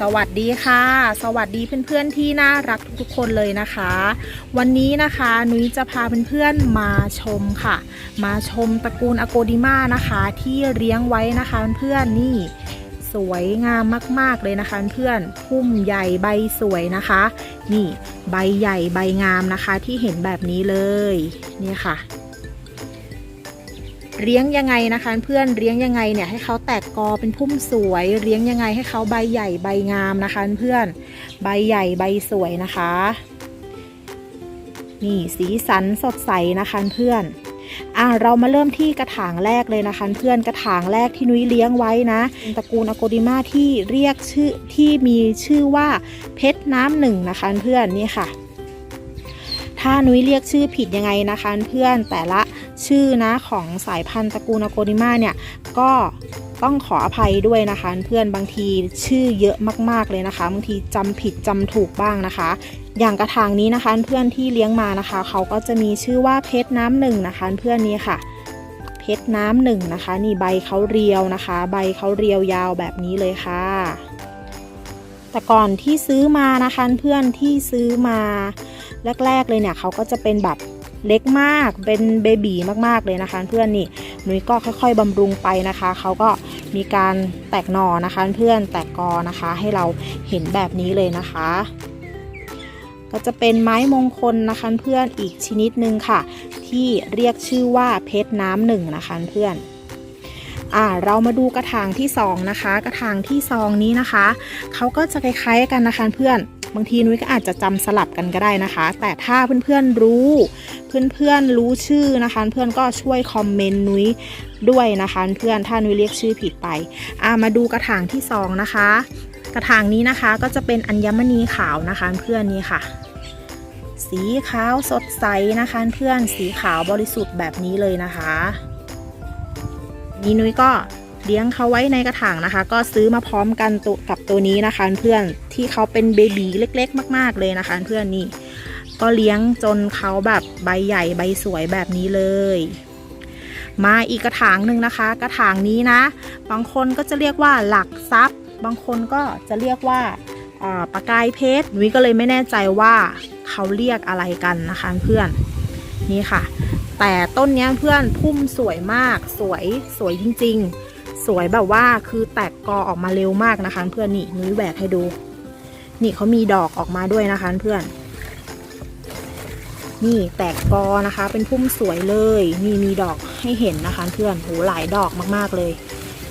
สวัสดีค่ะ สวัสดีเพื่อนๆที่น่ารักทุกๆคนเลยนะคะ วันนี้นะคะนุ้ยจะพาเพื่อนๆมาชมค่ะ มาชมตระกูลอโกดิมานะคะ ที่เลี้ยงไว้นะคะเพื่อนๆนี่สวยงามมาก ๆ เลยนะคะเพื่อนพุ่มใหญ่ใบสวยนะคะ นี่ใบใหญ่ใบงามนะคะที่เห็นแบบนี้เลย นี่ค่ะ เลี้ยงยังไงนะคะเพื่อนเลี้ยงยังไงเนี่ยให้เขาแตกกอเป็นพุ่มสวยเลี้ยงยังไงให้เขาใบใหญ่ใบงามนะคะเพื่อนใบใหญ่ใบสวยนะคะนี่สีสันสดใสนะคะเพื่อนอ่าเรามาเริ่มที่กระถางแรกเลยนะคะเพื่อนกระถางแรกที่นุ้ยเลี้ยงไว้นะตระกูลอโกดิมาที่เรียกชื่อที่มีชื่อว่าเพชรน้ำหนึ่งนะคะเพื่อนนี่ค่ะ ถ้านุ้ยเรียกชื่อผิดยังไงนะคะเพื่อนแต่ละ ชื่อนะของสายพันธุ์ตระกูลอโกดิมาเนี่ยก็ต้องขออภัยด้วยนะคะเพื่อนบางทีชื่อเยอะมากๆเลยนะคะบางทีจำผิดจำถูกบ้างนะคะ อย่างกระถางนี้นะคะเพื่อนที่เลี้ยงมานะคะ เขาก็จะมีชื่อว่าเพชรน้ำหนึ่งนะคะเพื่อนนี้ค่ะ เพชรน้ำหนึ่งนะคะ นี่ใบเขาเรียวนะคะ ใบเขาเรียวยาวแบบนี้เลยค่ะ แต่ก่อนที่ซื้อมานะคะเพื่อนที่ซื้อมาแรก ๆเลยเนี่ยเขาก็จะเป็นแบบ เล็กมากเป็นเบบีมากๆเลยนะคะ เพื่อนนี่นุ้ยก็ค่อย ๆบำรุงไปนะคะเขาก็มีการแตกหน่อนะคะ เพื่อนแตกกอนะคะ ให้เราเห็นแบบนี้เลยนะคะ ก็จะเป็นไม้มงคลนะคะเพื่อนอีกชนิดหนึ่งค่ะ ที่เรียกชื่อว่าเพชรน้ำหนึ่งนะคะเพื่อนอ่าเรามาดูกระถางที่สองนะคะ กระถางที่ซองนี้นะคะเขาก็จะคล้ายๆกันนะคะเพื่อน บางทีนุ้ยก็อาจจะจำสลับกันก็ได้นะคะ แต่ถ้าเพื่อนๆรู้ เพื่อนๆรู้ชื่อนะคะ เพื่อนก็ช่วยคอมเมนต์นุ้ยด้วยนะคะเพื่อนถ้านุ้ยเรียกชื่อผิดไปอามาดูกระถางที่สองนะคะ กระถางนี้นะคะก็จะเป็นอัญมณีขาวนะคะเพื่อนนี่ค่ะ สีขาวสดใสนะคะเพื่อนสีขาวบริสุทธิ์แบบนี้เลยนะคะนี่นุ้ยก็ เลี้ยงเขาไว้ในกระถางนะคะ ก็ซื้อมาพร้อมกันตัวกับตัวนี้นะคะ เพื่อนที่เขาเป็นเบบีเล็ก ๆ มากๆเลยนะคะ เพื่อนนี่ก็เลี้ยงจนเขาแบบใบใหญ่ใบสวยแบบนี้เลย มาอีกกระถางหนึ่งนะคะ กระถางนี้นะ บางคนก็จะเรียกว่าหลักทรัพย์ บางคนก็จะเรียกว่าอ่าประกายเพชรนุ้ยก็เลยไม่แน่ใจว่าเขาเรียกอะไรกันนะคะเพื่อนนี่ค่ะ แต่ต้นนี้เพื่อนพุ่มสวยมากสวยสวยจริง ๆ สวยแบบว่าคือแตกกอออกมาเร็วมากนะคะ เพื่อนนี่นุ้ยแหวกให้ดู นี่เขามีดอกออกมาด้วยนะคะ เพื่อน นี่แตกกอนะคะ เป็นพุ่มสวยเลยนี่มีดอกให้เห็นนะคะ เพื่อนโหหลายดอกมากๆเลย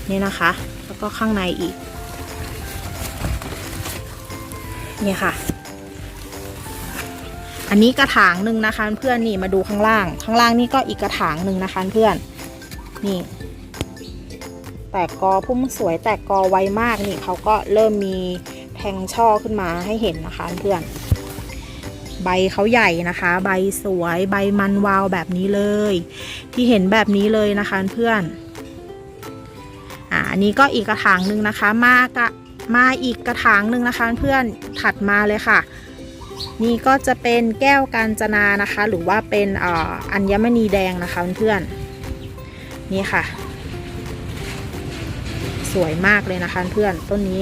นี่นะคะ แล้วก็ข้างในอีกเนี่ยค่ะ อันนี้กระถางหนึ่งนะคะ เพื่อนนี่มาดูข้างล่าง ข้างล่างนี่ก็อีกกระถางหนึ่งนะคะ เพื่อนนี่ แตกกอพุ่มสวยแตกกอไวมากนี่เขาก็เริ่มมีแทงช่อขึ้นมาให้เห็นนะคะเพื่อน ใบเขาใหญ่นะคะ ใบสวยใบมันวาวแบบนี้เลย ที่เห็นแบบนี้เลยนะคะเพื่อนอ่าอันนี้ก็อีกกระถางหนึ่งนะคะ มากะมาอีกกระถางหนึ่งนะคะเพื่อนถัดมาเลยค่ะ นี่ก็จะเป็นแก้วกาญจนานะคะ หรือว่าเป็นอัญมณีแดงนะคะเพื่อนนี่ค่ะ วยมากเลยนะคะเพื่อนต้นนี้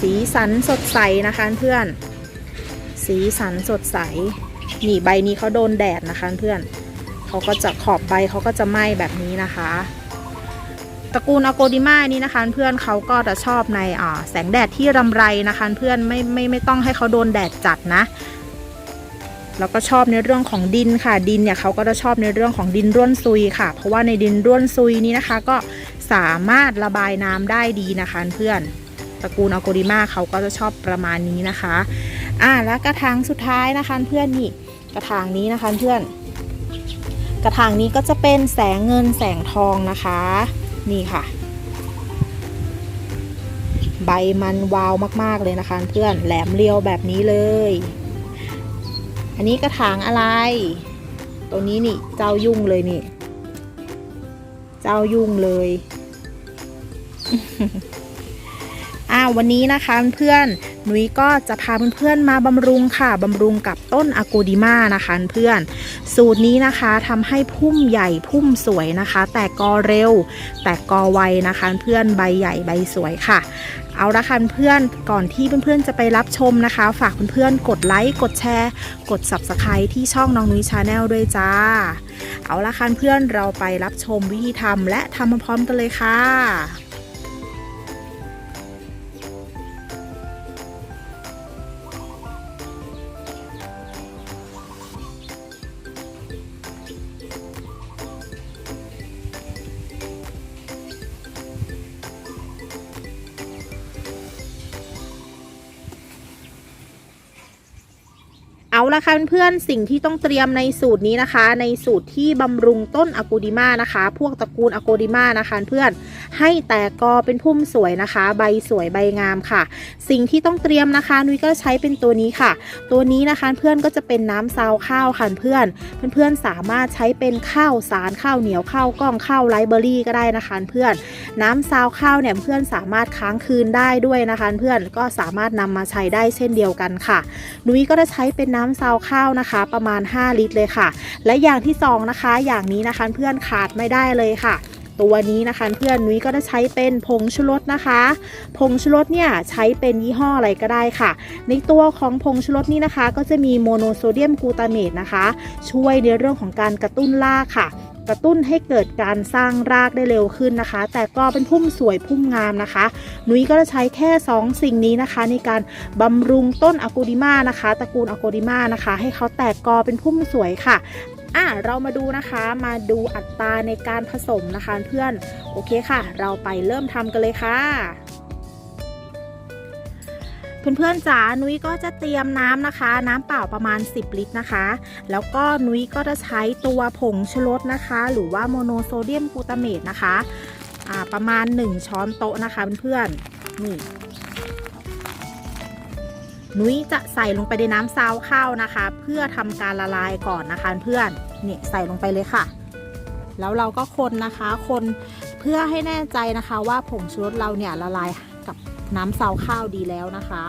สีสันสดใสนะคะเพื่อน สีสันสดใสนี่ใบนี้เขาโดนแดดนะคะเพื่อนเขาก็จะขอบใบเขาก็จะไหม้แบบนี้นะคะตระกูลอโกดิมานี่นะคะเพื่อนเขาก็จะชอบในอ่าแสงแดดที่รำไรนะคะเพื่อนไม่ไม่ไม่ต้องให้เขาโดนแดดจัดนะ แล้วก็ชอบในเรื่องของดินค่ะ ดินเนี่ยเขาก็จะชอบในเรื่องของดินร่วนซุยค่ะ เพราะว่าในดินร่วนซุยนี้นะคะ ก็สามารถระบายน้ำได้ดีนะคะเพื่อนตระกูลอโกดิมาเขาก็จะชอบประมาณนี้นะคะอ่าแล้วกระถางสุดท้ายนะคะเพื่อนนี่กระถางนี้นะคะเพื่อน กระถางนี้ก็จะเป็นแสงเงินแสงทองนะคะ นี่ค่ะ ใบมันวาวมากๆเลยนะคะเพื่อนแหลมเรียวแบบนี้เลย อันนี้กระถางอะไร ตัวนี้นี่เจ้ายุ่งเลยนี่ เจ้ายุ่งเลย วันนี้นะคะเพื่อนนุ้ยก็จะพาเพื่อนๆมาบำรุงค่ะบำรุงกับต้นอะโกดิมานะคะเพื่อนสูตรนี้นะคะทำให้พุ่มใหญ่พุ่มสวยนะคะ แต่กอเร็ว แต่กอไวนะคะเพื่อนใบใหญ่ใบสวยค่ะเอาละค่ะเพื่อนก่อนที่เพื่อนๆจะไปรับชมนะคะ ฝากเพื่อนๆกดไลค์กดแชร์ กด Subscribe ที่ช่องน้องนุ้ยชาแนลด้วยจ้า เอาละค่ะเพื่อนเราไปรับชมวิธีทำและทำพร้อมกันเลยค่ะ เอาละค่ะเพื่อนๆสิ่งที่ต้องเตรียมในสูตรนี้นะคะ ในสูตรที่บำรุงต้นอะกูดิมานะคะ พวกตระกูลอะกูดิมานะคะเพื่อน ให้แตกกอเป็นพุ่มสวยนะคะ ใบสวยใบงามค่ะ สิ่งที่ต้องเตรียมนะคะ นุ้ยก็ใช้เป็นตัวนี้ค่ะ ตัวนี้นะคะเพื่อนก็จะเป็นน้ำซาวข้าวค่ะเพื่อนเพื่อนๆสามารถใช้เป็นข้าวสารข้าวเหนียวข้าวกล้องข้าวไรเบอรี่ก็ได้นะคะเพื่อน น้ำซาวข้าวเนี่ยเพื่อนสามารถค้างคืนได้ด้วยนะคะเพื่อนก็สามารถนำมาใช้ได้เช่นเดียวกันค่ะ นุ้ยก็จะใช้เป็นน้ำซาวข้าวนะคะ ประมาณ 5 ลิตรเลยค่ะ และอย่างที่สองนะคะ อย่างนี้นะคะเพื่อนขาดไม่ได้เลยค่ะ ตัวนี้นะคะ เพื่อนนุ้ยก็จะใช้เป็นผงชูรสนะคะ ผงชูรสเนี่ยใช้เป็นยี่ห้ออะไรก็ได้ค่ะ ในตัวของผงชูรสนี่นะคะ ก็จะมีโมโนโซเดียมกลูตาเมตนะคะ ช่วยในเรื่องของการกระตุ้นรากค่ะกระตุ้นให้เกิดการสร้างรากได้เร็วขึ้นนะคะ แต่ก็เป็นพุ่มสวยพุ่มงามนะคะนุ้ยก็จะใช้แค่ 2 สิ่งนี้นะคะ ในการบำรุงต้นอะโกดิมานะคะตระกูลอะโกดิมานะคะ ให้เขาแตกกอเป็นพุ่มสวยค่ะ อะเรามาดูนะคะมาดูอัตราในการผสมนะคะเพื่อนโอเคค่ะ เราไปเริ่มทำกันเลยค่ะเพื่อนๆจ๋านุ้ยก็จะเตรียมน้ำนะคะ น้ำเปล่าประมาณ 10 ลิตรนะคะ แล้วก็นุ้ยก็จะใช้ตัวผงชูรสนะคะ หรือว่าโมโนโซเดียมกลูตาเมตนะคะประมาณ 1 ช้อนโต๊ะนะคะเพื่อนๆนี่นุ้ยจะใส่ลงไปในน้ำซาวข้าวนะคะ เพื่อทำการละลายก่อนนะคะเพื่อน นี่ใส่ลงไปเลยค่ะ แล้วเราก็คนนะคะคนเพื่อให้แน่ใจนะคะว่าผงชูรสเราเนี่ยละลายกับน้ำซาวข้าวดีแล้วนะคะ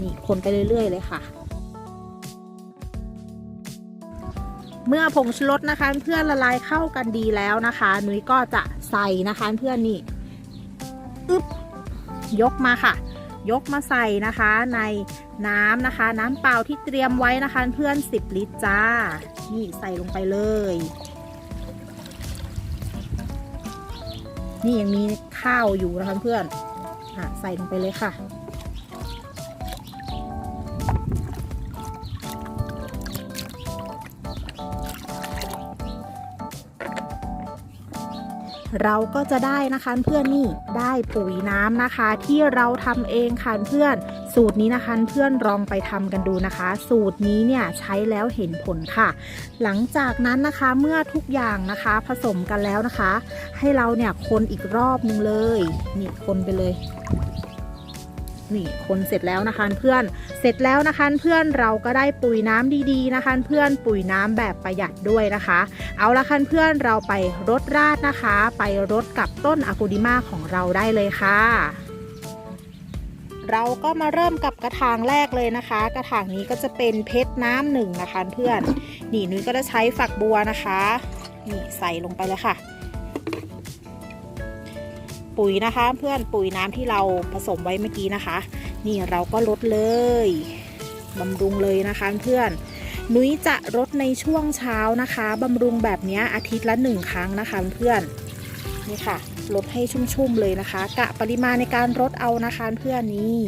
นี่คนไปเรื่อย ๆ เลยค่ะเมื่อผงชูรสนะคะเพื่อนละลายเข้ากันดีแล้วนะคะนุ้ยก็จะใส่นะคะเพื่อนนี่อึ๊บยกมาค่ะ ยกมาใส่นะคะในน้ำนะคะ น้ำเปล่าที่เตรียมไว้นะคะเพื่อน 10 ลิตรจ้า นี่ใส่ลงไปเลย นี่ยังมีข้าวอยู่นะคะเพื่อนอะใส่ลงไปเลยค่ะเราก็จะได้นะคะเพื่อนนี่ได้ปุ๋ยน้ำนะคะ ที่เราทำเองค่ะเพื่อน สูตรนี้นะคะเพื่อนลองไปทำกันดูนะคะ สูตรนี้เนี่ยใช้แล้วเห็นผลค่ะ หลังจากนั้นนะคะเมื่อทุกอย่างนะคะผสมกันแล้วนะคะ ให้เราเนี่ยคนอีกรอบนึงเลยนี่คนไปเลยนี่คนเสร็จแล้วนะคะเพื่อนเสร็จแล้วนะคะเพื่อนเราก็ได้ปุ๋ยน้ำดีๆนะคะเพื่อนปุ๋ยน้ำแบบประหยัดด้วยนะคะ เอาละคันเพื่อนเราไปรดราดนะคะ ไปรดกับต้นอะกูดิมาของเราได้เลยค่ะ เราก็มาเริ่มกับกระถางแรกเลยนะคะ กระถางนี้ก็จะเป็นเพชรน้ำหนึ่งนะคะเพื่อนนี่นุ้ยก็จะใช้ฝักบัวนะคะนี่ใส่ลงไปเลยค่ะ ปุ๋ยนะคะ เพื่อนปุ๋ยน้ำที่เราผสมไว้เมื่อกี้นะคะ นี่เราก็ลดเลยบำรุงเลยนะคะเพื่อนนุ้ยจะรดในช่วงเช้านะคะบำรุงแบบนี้อาทิตย์ละหนึ่งครั้งนะคะเพื่อนนี่ค่ะ ลดให้ชุ่มๆเลยนะคะ กะปริมาณในการรดเอานะคะเพื่อนนี่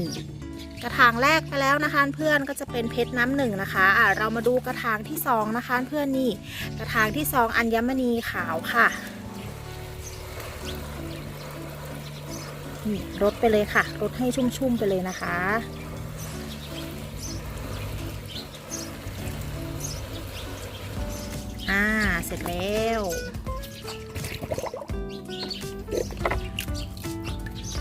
กระถางแรกไปแล้วนะคะเพื่อนก็จะเป็นเพชรน้ำหนึ่งนะคะอะเรามาดูกระถางที่สองนะคะเพื่อนนี่กระถางที่สองอัญมณีขาวค่ะนี่รดไปเลยค่ะรดให้ชุ่มๆไปเลยนะคะอ่าเสร็จแล้ว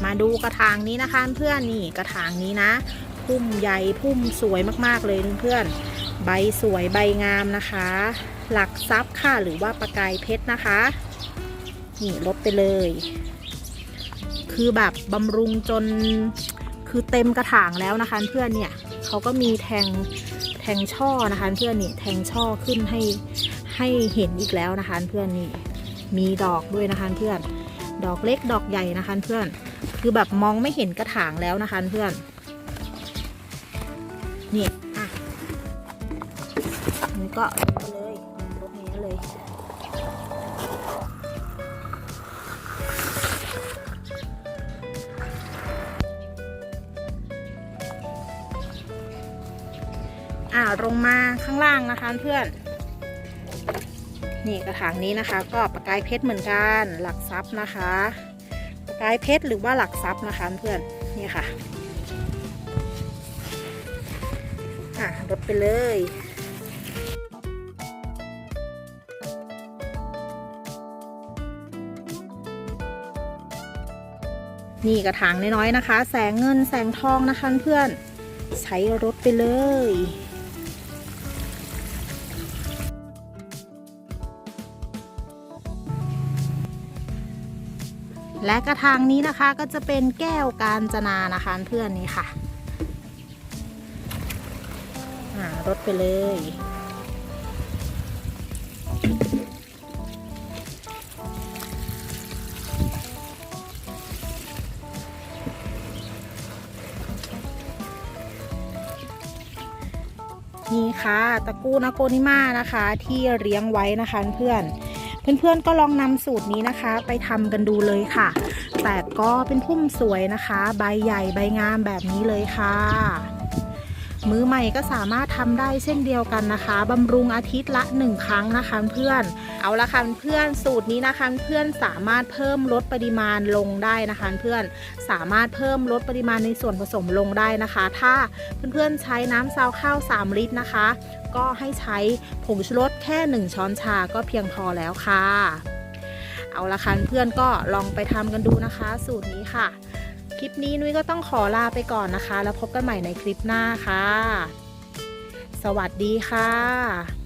มาดูกระถางนี้นะคะเพื่อนนี่กระถางนี้นะพุ่มใหญ่พุ่มสวยมากๆเลยเพื่อนใบสวยใบงามนะคะ หลักซับค่ะหรือว่าประกายเพชรนะคะนี่ลดไปเลย คือแบบบำรุงจนคือเต็มกระถางแล้วนะคะเพื่อนเนี่ยเขาก็มีแทงแทงช่อนะคะเพื่อนนี่แทงช่อขึ้นให้ให้เห็นอีกแล้วนะคะเพื่อนนี่มีดอกด้วยนะคะเพื่อน ดอกเล็กดอกใหญ่นะคะเพื่อน คือแบบมองไม่เห็นกระถางแล้วนะคะเพื่อน นี่อะนี่ก็เลยลงนี้เลยอ่าลงมาข้างล่างนะคะเพื่อน นี่กระถางนี้นะคะ ก็ประกายเพชรเหมือนกัน หลักทรัพย์นะคะ ระกายเพชรหรือว่าหลักทรัพย์นะคะเพื่อนนี่ค่ะอะลดไปเลยนี่กระถางน้อยๆนะคะ แสงเงินแสงทองนะคะเพื่อน ใช้รถไปเลย และกระถางนี้นะคะก็จะเป็นแก้วกาญจนานะคะเพื่อนนี่ค่ะอ่ารถไปเลย นี่ค่ะตะกูลอโกนิมานะคะ ที่เลี้ยงไว้นะคะเพื่อน เพื่อนๆก็ลองนำสูตรนี้นะคะ ไปทำกันดูเลยค่ะ แต่ก็เป็นพุ่มสวยนะคะ ใบใหญ่ใบงามแบบนี้เลยค่ะ มือใหม่ก็สามารถทำได้เช่นเดียวกันนะคะบำรุงอาทิตย์ละ 1 ครั้งนะคะเพื่อน เอาละค่ะเพื่อนสูตรนี้นะคะเพื่อนสามารถเพิ่มลดปริมาณลงได้นะคะเพื่อนสามารถเพิ่มลดปริมาณในส่วนผสมลงได้นะคะ ถ้าเพื่อนๆใช้น้ำซาวข้าว 3 ลิตรนะคะ ก็ให้ใช้ผงชูรสแค่ 1 ช้อนชาก็เพียงพอแล้วค่ะ เอาละค่ะเพื่อนก็ลองไปทำกันดูนะคะ สูตรนี้ค่ะ คลิปนี้นุ้ยก็ต้องขอลาไปก่อนนะคะ แล้วพบกันใหม่ในคลิปหน้าค่ะ สวัสดีค่ะ